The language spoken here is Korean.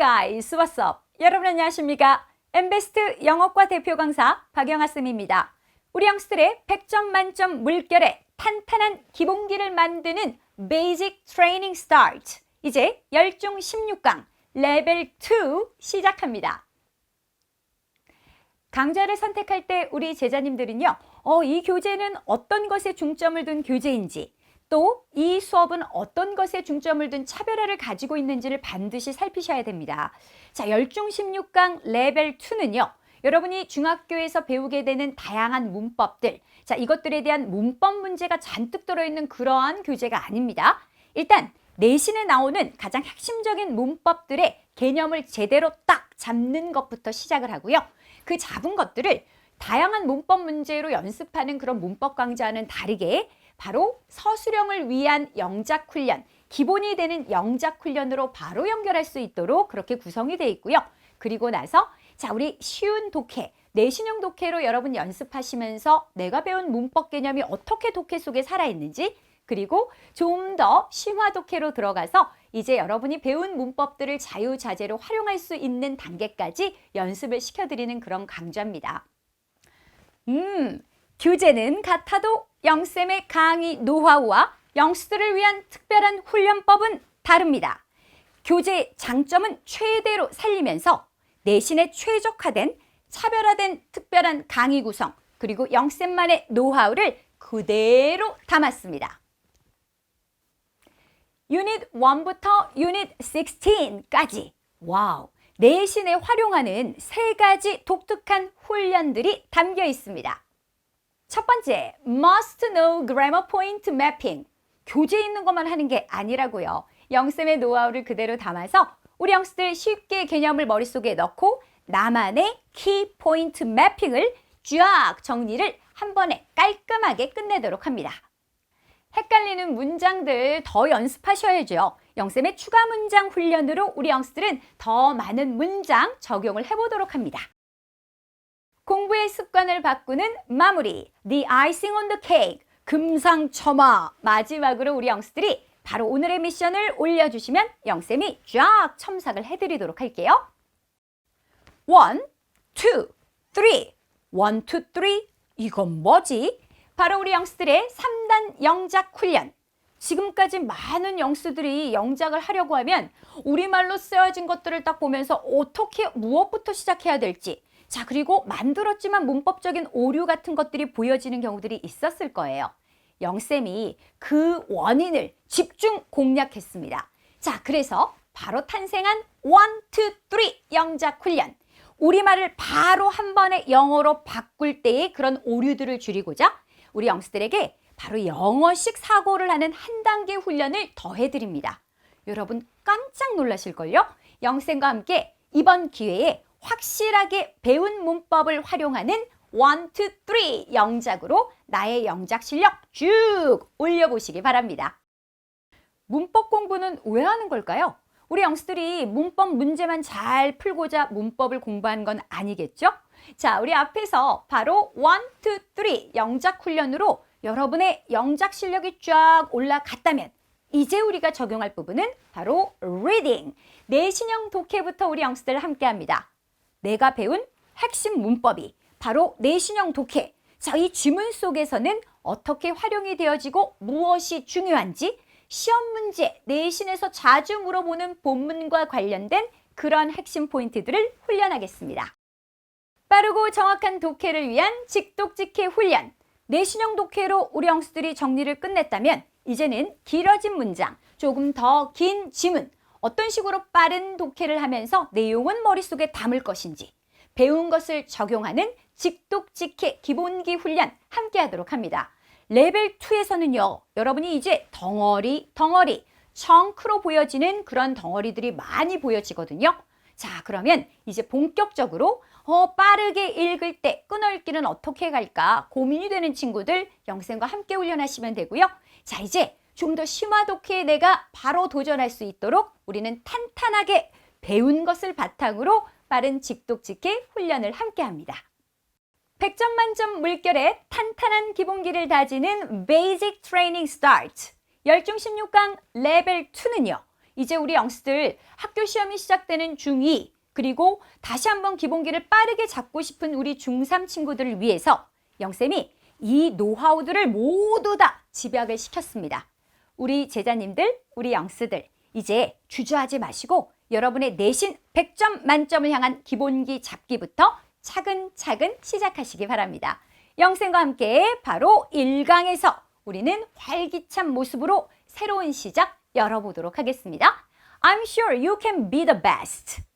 guys, what's up? 여러분 안녕하십니까? 엠베스트 영어과 대표 강사 박영아 쌤입니다. 우리 영수들의 100점 만점 물결에 탄탄한 기본기를 만드는 Basic Training Start. 이제 열중 16강 레벨 2 시작합니다. 강좌를 선택할 때 우리 제자님들은요, 어, 이 교재는 어떤 것에 중점을 둔 교재인지, 또 이 수업은 어떤 것에 중점을 둔 차별화를 가지고 있는지를 반드시 살피셔야 됩니다. 자, 열중 16강 레벨 2는요, 여러분이 중학교에서 배우게 되는 다양한 문법들, 자, 이것들에 대한 문법 문제가 잔뜩 들어있는 그러한 교재가 아닙니다. 일단, 내신에 나오는 가장 핵심적인 문법들의 개념을 제대로 딱 잡는 것부터 시작을 하고요. 그 잡은 것들을 다양한 문법 문제로 연습하는 그런 문법 강좌와는 다르게 바로 서술형을 위한 영작 훈련, 기본이 되는 영작 훈련으로 바로 연결할 수 있도록 그렇게 구성이 되어 있고요. 그리고 나서 자, 우리 쉬운 독해, 내신형 독해로 여러분 연습하시면서 내가 배운 문법 개념이 어떻게 독해 속에 살아 있는지 그리고 좀 더 심화 독해로 들어가서 이제 여러분이 배운 문법들을 자유자재로 활용할 수 있는 단계까지 연습을 시켜드리는 그런 강좌입니다. 음, 교재는 같아도 영쌤의 강의 노하우와 영수들을 위한 특별한 훈련법은 다릅니다. 교재의 장점은 최대로 살리면서 내신에 최적화된 차별화된 특별한 강의 구성 그리고 영쌤만의 노하우를 그대로 담았습니다. 유닛 1부터 유닛 16까지 와우 내신에 활용하는 세 가지 독특한 훈련들이 담겨 있습니다. 첫 번째, must know grammar point mapping. 교재에 있는 것만 하는 게 아니라고요. 영쌤의 노하우를 그대로 담아서 우리 영수들 쉽게 개념을 머릿속에 넣고 나만의 키 포인트 매핑을 쫙 정리를 한 번에 깔끔하게 끝내도록 합니다. 헷갈리는 문장들 더 연습하셔야죠. 영쌤의 추가 문장 훈련으로 우리 영수들은 더 많은 문장 적용을 해보도록 합니다. 공부의 습관을 바꾸는 마무리, the icing on the cake, 금상첨화. 마지막으로 우리 영수들이 바로 오늘의 미션을 올려주시면 영쌤이 쫙 첨삭을 해드리도록 할게요. 투, 쓰리. 이건 뭐지? 바로 우리 영수들의 3단 영작 훈련. 지금까지 많은 영수들이 영작을 하려고 하면 우리말로 쓰여진 것들을 딱 보면서 어떻게 무엇부터 시작해야 될지 자 그리고 만들었지만 문법적인 오류 같은 것들이 보여지는 경우들이 있었을 거예요. 영쌤이 그 원인을 집중 공략했습니다. 자 그래서 바로 탄생한 원, 투, 쓰리 영작 훈련. 우리말을 바로 한 번에 영어로 바꿀 때의 그런 오류들을 줄이고자 우리 영수들에게 바로 영어식 사고를 하는 한 단계 훈련을 더해드립니다. 여러분 깜짝 놀라실걸요? 영쌤과 함께 이번 기회에 확실하게 배운 문법을 활용하는 원, 투, 쓰리 영작으로 나의 영작 실력 쭉 올려보시기 바랍니다. 문법 공부는 왜 하는 걸까요? 우리 영수들이 문법 문제만 잘 풀고자 문법을 공부한 건 아니겠죠? 자, 우리 앞에서 바로 원, 투, 쓰리 영작 훈련으로 여러분의 영작 실력이 쫙 올라갔다면 이제 우리가 적용할 부분은 바로 reading, 내신형 독해부터 우리 영수들 함께 합니다. 내가 배운 핵심 문법이 바로 내신형 독해. 자, 이 지문 속에서는 어떻게 활용이 되어지고 무엇이 중요한지 시험 문제, 내신에서 자주 물어보는 본문과 관련된 그런 핵심 포인트들을 훈련하겠습니다. 빠르고 정확한 독해를 위한 직독직해 훈련. 내신형 독해로 우리 영수들이 정리를 끝냈다면 이제는 길어진 문장, 조금 더 긴 지문, 어떤 식으로 빠른 독해를 하면서 내용은 머릿속에 담을 것인지 배운 것을 적용하는 직독직해 기본기 훈련 함께 하도록 합니다. 레벨 2에서는요, 여러분이 이제 덩어리, 덩어리, 청크로 보여지는 그런 덩어리들이 많이 보여지거든요. 자, 그러면 이제 본격적으로 어, 빠르게 읽을 때 끊어읽기는 어떻게 갈까 고민이 되는 친구들 영생과 함께 훈련하시면 되고요. 자, 이제 좀 더 심화 독해에 내가 바로 도전할 수 있도록 우리는 탄탄하게 배운 것을 바탕으로 빠른 직독직해 훈련을 함께 합니다. 100점 만점 물결에 탄탄한 기본기를 다지는 Basic Training Start 열중 16강 레벨 2는요. 이제 우리 영수들 학교 시험이 시작되는 중2 그리고 다시 한번 기본기를 빠르게 잡고 싶은 우리 중3 친구들을 위해서 영쌤이 이 노하우들을 모두 다 집약을 시켰습니다. 우리 제자님들, 우리 영수들 이제 주저하지 마시고 여러분의 내신 100점 만점을 향한 기본기 잡기부터 차근차근 시작하시기 바랍니다. 영생과 함께 바로 1강에서 우리는 활기찬 모습으로 새로운 시작 열어보도록 하겠습니다. I'm sure you can be the best.